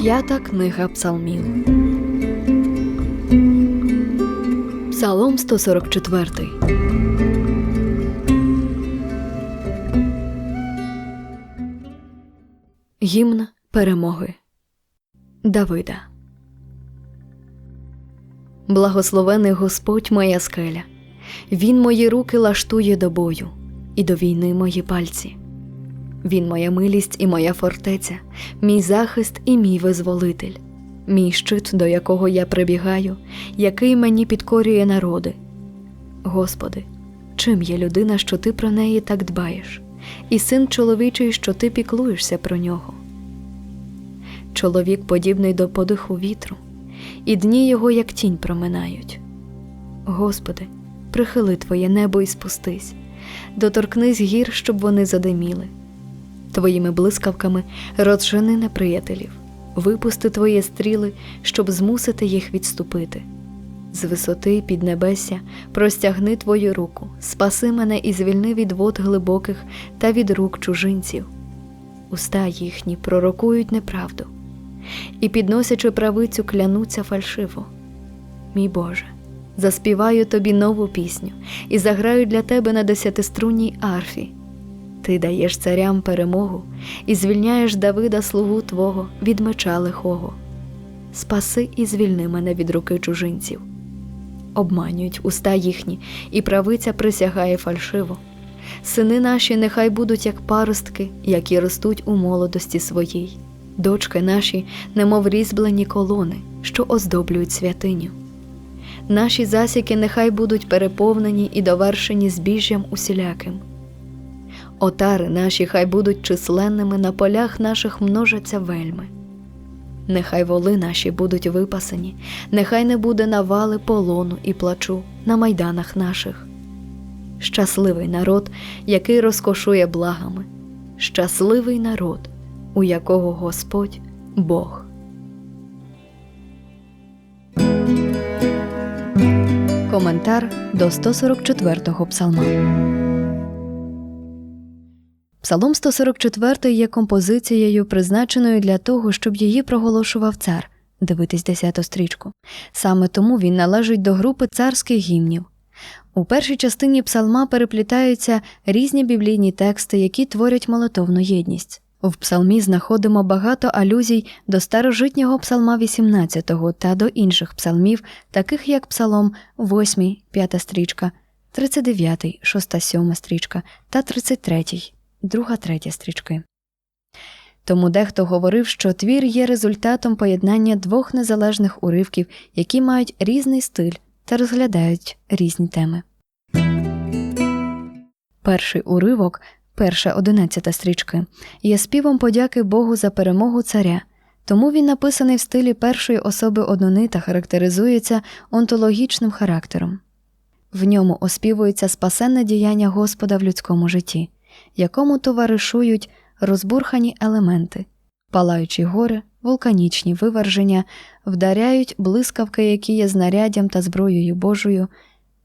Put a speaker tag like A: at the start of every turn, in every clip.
A: П'ята книга Псалмів. Псалом 144. Гімн перемоги Давида. Благословений Господь моя скеля. Він мої руки лаштує до бою, і до війни мої пальці. Він моя милість і моя фортеця, мій захист і мій визволитель, мій щит, до якого я прибігаю, який мені підкорює народи. Господи, чим є людина, що ти про неї так дбаєш, і син чоловічий, що ти піклуєшся про нього? Чоловік подібний до подиху вітру, і дні його, як тінь, проминають. Господи, прихили Твоє небо і спустись, доторкнись гір, щоб вони задиміли. Твоїми блискавками розжени неприятелів, випусти твої стріли, щоб змусити їх відступити. З висоти під небесся простягни твою руку, спаси мене і звільни від вод глибоких та від рук чужинців. Уста їхні пророкують неправду, і, підносячи правицю, клянуться фальшиво. Мій Боже, заспіваю тобі нову пісню і заграю для тебе на десятиструнній арфі. Ти даєш царям перемогу і звільняєш Давида слугу Твого від меча лихого. Спаси і звільни мене від руки чужинців. Обманюють уста їхні, і правиця присягає фальшиво. Сини наші нехай будуть як паростки, які ростуть у молодості своїй, дочки наші, немов різьблені колони, що оздоблюють святиню. Наші засіки нехай будуть переповнені і довершені збіжжям усіляким. Отари наші хай будуть численними, на полях наших множаться вельми. Нехай воли наші будуть випасені, нехай не буде навали полону і плачу на майданах наших. Щасливий народ, який розкошує благами, щасливий народ, у якого Господь Бог. Коментар до 144-го псалма. Псалом 144 є композицією, призначеною для того, щоб її проголошував цар. Дивитись 10 стрічку. Саме тому він належить до групи царських гімнів. У першій частині псалма переплітаються різні біблійні тексти, які творять молитовну єдність. В псалмі знаходимо багато алюзій до старожитнього псалма 18 та до інших псалмів, таких як псалом 8, 5 стрічка, 39, 6, 7 стрічка та 33, друга, третя стрічки. Тому дехто говорив, що твір є результатом поєднання двох незалежних уривків, які мають різний стиль та розглядають різні теми. Перший уривок, перша одинадцята стрічки, є співом подяки Богу за перемогу царя, тому він написаний в стилі першої особи однини та характеризується онтологічним характером. В ньому оспівується спасенне діяння Господа в людському житті, якому товаришують розбурхані елементи, палаючі гори, вулканічні виверження, вдаряють блискавки, які є знаряддям та зброєю Божою,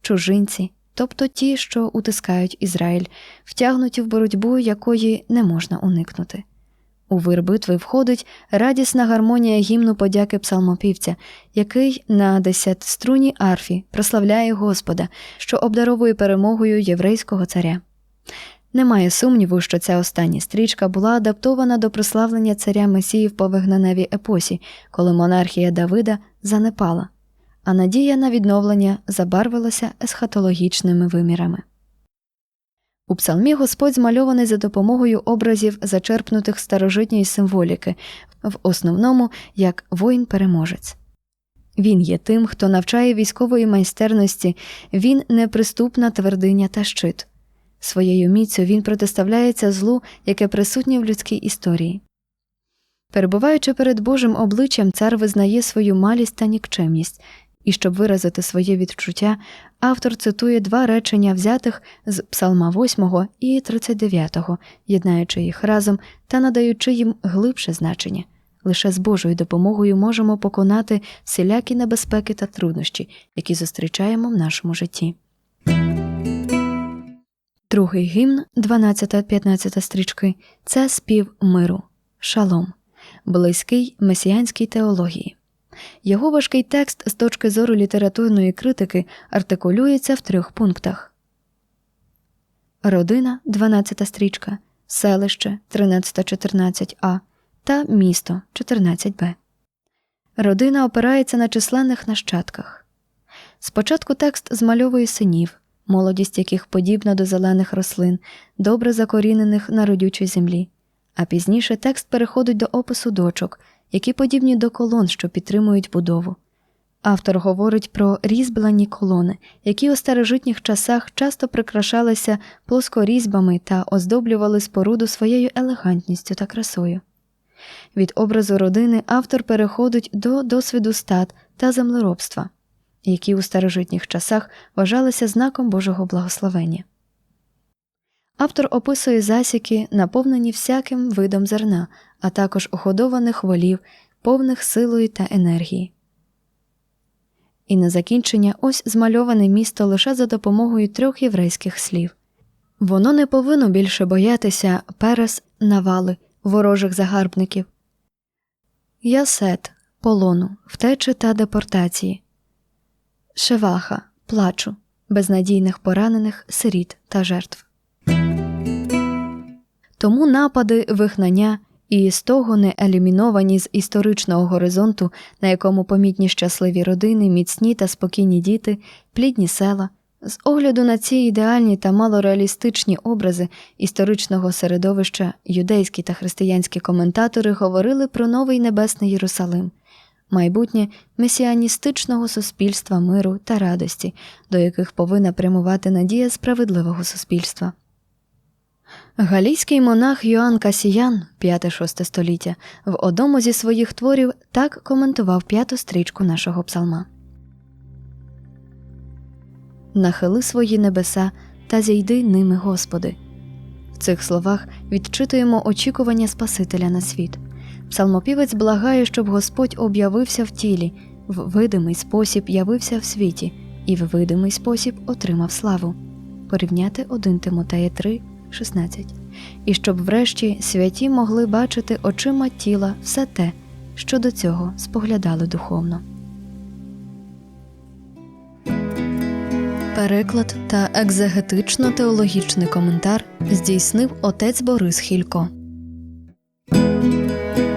A: чужинці, тобто ті, що утискають Ізраїль, втягнуті в боротьбу, якої не можна уникнути. У вир битви входить радісна гармонія гімну подяки псалмопівця, який на десятиструнній арфі прославляє Господа, що обдаровує перемогою єврейського царя. Немає сумніву, що ця остання стрічка була адаптована до прославлення царя Месії в повигнаневій епосі, коли монархія Давида занепала, а надія на відновлення забарвилася есхатологічними вимірами. У псалмі Господь змальований за допомогою образів, зачерпнутих старожитньої символіки, в основному як воїн-переможець. Він є тим, хто навчає військової майстерності, він неприступна твердиня та щит. Своєю міцю він протиставляється злу, яке присутнє в людській історії. Перебуваючи перед Божим обличчям, цар визнає свою малість та нікчемність, і щоб виразити своє відчуття, автор цитує два речення, взятих з Псалма 8 і 39, єднаючи їх разом та надаючи їм глибше значення. Лише з Божою допомогою можемо поконати всілякі небезпеки та труднощі, які зустрічаємо в нашому житті. Другий гімн, 12-15 стрічки, це спів миру, шалом. близький месіанській теології. Його важкий текст з точки зору літературної критики артикулюється в трьох пунктах: Родина 12 стрічка, селище 13-14а та місто 14б. Родина опирається на численних нащадках. Спочатку текст змальовує синів, молодість яких подібна до зелених рослин, добре закорінених на родючій землі, а пізніше текст переходить до опису дочок, які подібні до колон, що підтримують будову. Автор говорить про різьблені колони, які у старожитніх часах часто прикрашалися плоскорізьбами та оздоблювали споруду своєю елегантністю та красою. Від образу родини автор переходить до досвіду стат та землеробства, які у старожитніх часах вважалися знаком Божого благословення. Автор описує засіки, наповнені всяким видом зерна, а також уходованих волів, повних силою та енергії. І на закінчення ось змальоване місто лише за допомогою трьох єврейських слів. Воно не повинно більше боятися перес навали, ворожих загарбників, ясет, полону, втечі та депортації, шеваха, плачу, безнадійних поранених, сиріт та жертв. Тому напади, вигнання і з того не еліміновані з історичного горизонту, на якому помітні щасливі родини, міцні та спокійні діти, плідні села. З огляду на ці ідеальні та малореалістичні образи історичного середовища юдейські та християнські коментатори говорили про новий небесний Єрусалим, майбутнє месіаністичного суспільства миру та радості, до яких повинна прямувати надія справедливого суспільства. Галійський монах Йоанн Касіян, 5-6 століття, в одному зі своїх творів так коментував п'яту стрічку нашого псалма. Нахили свої небеса та зійди ними, Господи. В цих словах відчитуємо очікування Спасителя на світ. Псалмопівець благає, щоб Господь об'явився в тілі, в видимий спосіб явився в світі, і в видимий спосіб отримав славу. Порівняти 1 Тимотея 3, 16. І щоб врешті святі могли бачити очима тіла все те, що до цього споглядали духовно. Переклад та екзегетично-теологічний коментар здійснив отець Борис Хілько.